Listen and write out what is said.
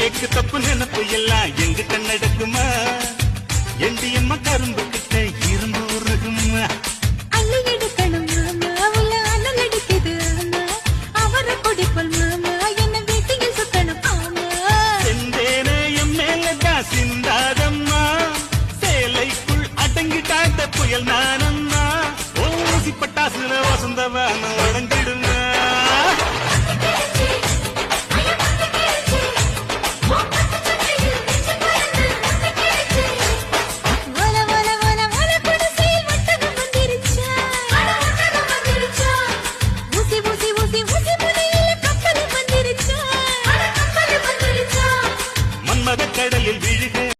ஏக்கு தப்பு நினப்பு எல்லாம் எங்கிட்ட நடக்குமா? எண்டி அம்மா கரும்பு கிட்ட இரும்பு உருகுமா? புயல் நானம்மா. ஓசி பட்டாசுல வசந்தவன் உடங்கிடும் உலக கடலில் விழுக.